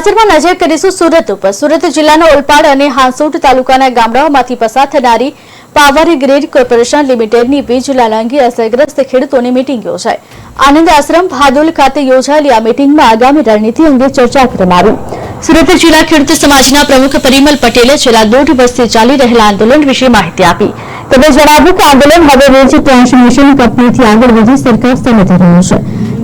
સમાચારમાં નજર કરીશું સુરત ઉપર. સુરત જિલ્લાના ઓલપાડ અને હાંસોટ તાલુકાના ગામડાઓમાંથી પસાર થનારી પાવર ગ્રીડ કોર્પોરેશન લિમિટેડની વીજ લાલાંગી અસરગ્રસ્ત ખેડૂતોની મીટિંગ યોજાઈ. આનંદ આશ્રમ ભાદોલ ખાતે યોજાયેલી આ મીટિંગમાં આગામી રણનીતિ અંગે ચર્ચા કરવામાં સુરત જિલ્લા ખેડૂત સમાજના પ્રમુખ પરિમલ પટેલે છેલ્લા દોઢ વર્ષથી ચાલી રહેલા આંદોલન વિશે માહિતી આપી. તેમણે જણાવ્યું કે આંદોલન હવે વીજ ટ્રાન્સમિશન કંપનીથી આગળ વધી સરકાર સમજી રહ્યું છે.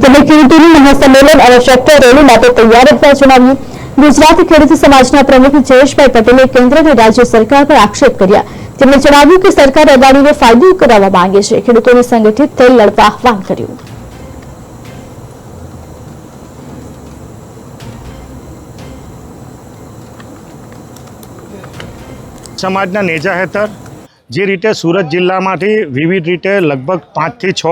તેમણે મહાસંમેલન અને ટ્રેક્ટર રેલી માટે તૈયાર રહેવા જણાવ્યું ગુજરાત ખેડૂત સમાજના પ્રમુખ જયેશભાઈ પટેલે કેન્દ્ર અને રાજ્ય સરકાર પર આક્ષેપ કર્યા. તેમણે જણાવ્યું કે સરકાર અદાણીને ફાયદો કરાવવા માંગે છે. ખેડૂતોને સંગઠિત થઈ લડવા આહવાન કર્યું. સમાજના નેજા હેઠળ જે રીતે સુરત જિલ્લામાંથી વિવિધ રીતે લગભગ પાંચથી છ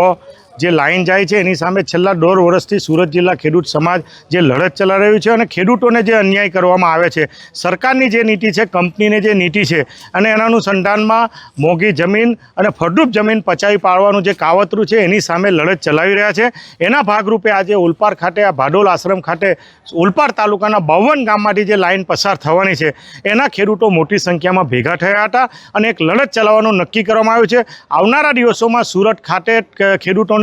જે લાઈન જાય છે, એની સામે છેલ્લા દોઢ વર્ષથી સુરત જિલ્લા ખેડૂત સમાજ જે લડત ચલાવી રહ્યું છે અને ખેડૂતોને જે અન્યાય કરવામાં આવે છે. સરકારની જે નીતિ છે, કંપનીની જે નીતિ છે, અને એના અનુસંધાનમાં મોંઘી જમીન અને ફળદ્રુપ જમીન પચાવી પાડવાનું જે કાવતરું છે, એની સામે લડત ચલાવી રહ્યા છે. એના ભાગરૂપે આજે ઉલપાડ ખાતે, આ ભાડોલ આશ્રમ ખાતે, ઉલપાડ તાલુકાના બાવન ગામમાંથી જે લાઈન પસાર થવાની છે, એના ખેડૂતો મોટી સંખ્યામાં ભેગા થયા હતા અને એક લડત ચલાવવાનું નક્કી કરવામાં આવ્યું છે. આવનારા દિવસોમાં સુરત ખાતે ક-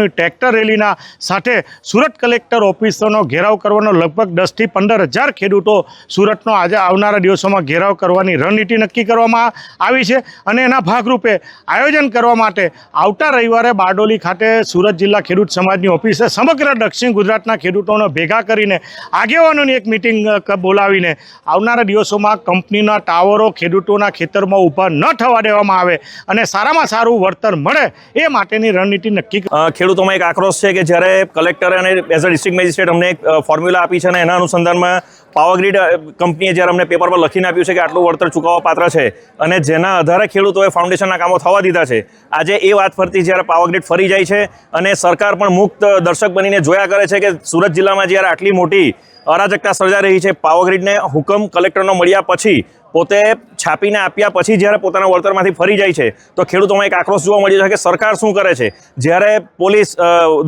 ખેડૂતોની ટ્રેક્ટર રેલીના સાથે સુરત કલેક્ટર ઓફિસોનો ઘેરાવ કરવાનો લગભગ દસથી પંદર હજાર ખેડૂતો સુરતનો આજે આવનારા દિવસોમાં ઘેરાવ કરવાની રણનીતિ નક્કી કરવામાં આવી છે અને એના ભાગરૂપે આયોજન કરવા માટે આવતા રવિવારે બારડોલી ખાતે સુરત જિલ્લા ખેડૂત સમાજની ઓફિસે સમગ્ર દક્ષિણ ગુજરાતના ખેડૂતોને ભેગા કરીને આગેવાનોની એક મિટિંગ બોલાવીને આવનારા દિવસોમાં કંપનીના ટાવરો ખેડૂતોના ખેતરમાં ઊભા ન થવા દેવામાં આવે અને સારામાં સારું વળતર મળે એ માટેની રણનીતિ નક્કી અ, ખેડૂતોમાં એક આક્રોશ છે કે જ્યારે કલેક્ટરે અને એઝ અ ડિસ્ટ્રિક્ટ મેજિસ્ટ્રેટ અમને એક ફોર્મ્યુલા આપી છે અને એના અનુસંધાનમાં પાવરગ્રીડ કંપનીએ જ્યારે અમને પેપર પર લખીને આપ્યું છે કે આટલું વળતર ચૂકવવા પાત્ર છે અને જેના આધારે ખેડૂતોએ ફાઉન્ડેશનના કામો થવા દીધા છે, આજે એ વાત ફરતી જ્યારે પાવરગ્રીડ ફરી જાય છે અને સરકાર પણ મુક્ત દર્શક બનીને જોયા કરે છે કે સુરત જિલ્લામાં જ્યારે આટલી મોટી અરાજકતા સર્જા રહી છે પાવરગ્રીડને હુકમ કલેક્ટરનો મળ્યા પછી પોતે છાપીને આપ્યા પછી જ્યારે પોતાના વળતરમાંથી ફરી જાય છે, તો ખેડૂતોમાં એક આક્રોશ જોવા મળ્યો છે કે સરકાર શું કરે છે? જ્યારે પોલીસ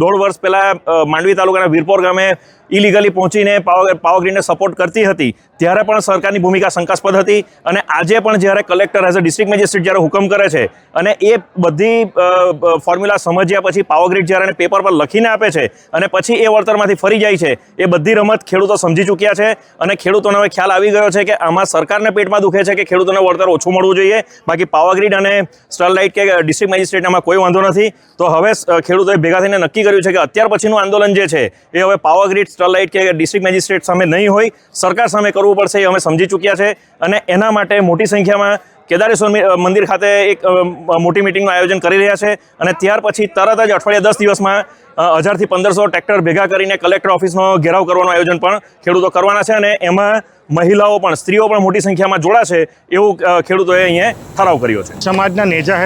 દોઢ વર્ષ પહેલાં માંડવી તાલુકાના વીરપોર ગામે ઇલીગલી પહોંચીને પાવર પાવરગ્રીડને સપોર્ટ કરતી હતી, ત્યારે પણ સરકારની ભૂમિકા શંકાસ્પદ હતી અને આજે પણ જ્યારે collector as a district magistrate જ્યારે હુકમ કરે છે અને એ બધી ફોર્મ્યુલા સમજ્યા પછી પાવરગ્રીડ જ્યારે એને પેપર પર લખીને આપે છે અને પછી એ વળતરમાંથી ફરી જાય છે, એ બધી રમત ખેડૂતો સમજી ચૂક્યા છે અને ખેડૂતોને હવે ખ્યાલ આવી ગયો છે કે આમાં સરકારને પેટમાં દુખે છે કે ખેડૂતોને વળતર ઓછું મળવું જોઈએ. બાકી પાવરગ્રીડ અને સ્ટરલાઇટ કે ડિસ્ટ્રિક્ટ મેજિસ્ટ્રેટમાં કોઈ વાંધો નથી. તો હવે ખેડૂતોએ ભેગા થઈને નક્કી કર્યું છે કે અત્યાર પછીનું આંદોલન જે છે, એ હવે પાવરગ્રીડ સ્ટરલાઇટ કે ડિસ્ટ્રિક્ટ મેજિસ્ટ્રેટ સામે નહીં હોય. સરકાર સામે કરવું પડશે એ અમે સમજી ચૂક્યા છે. અને એના માટે મોટી સંખ્યામાં કેદારેશ્વર મંદિર ખાતે એક મોટી મિટિંગનું આયોજન કરી રહ્યા છે અને ત્યાર પછી તરત જ અઠવાડિયા દસ દિવસમાં હજારથી પંદરસો ટ્રેક્ટર ભેગા કરીને કલેક્ટર ઓફિસનો ઘેરાવ કરવાનું આયોજન પણ ખેડૂતો કરવાના છે અને એમાં મહિલાઓ પણ, સ્ત્રીઓ પણ મોટી સંખ્યામાં જોડાશે એવું ખેડૂતોએ અહીંયા ઠરાવ કર્યો છે. સમાજના નેજા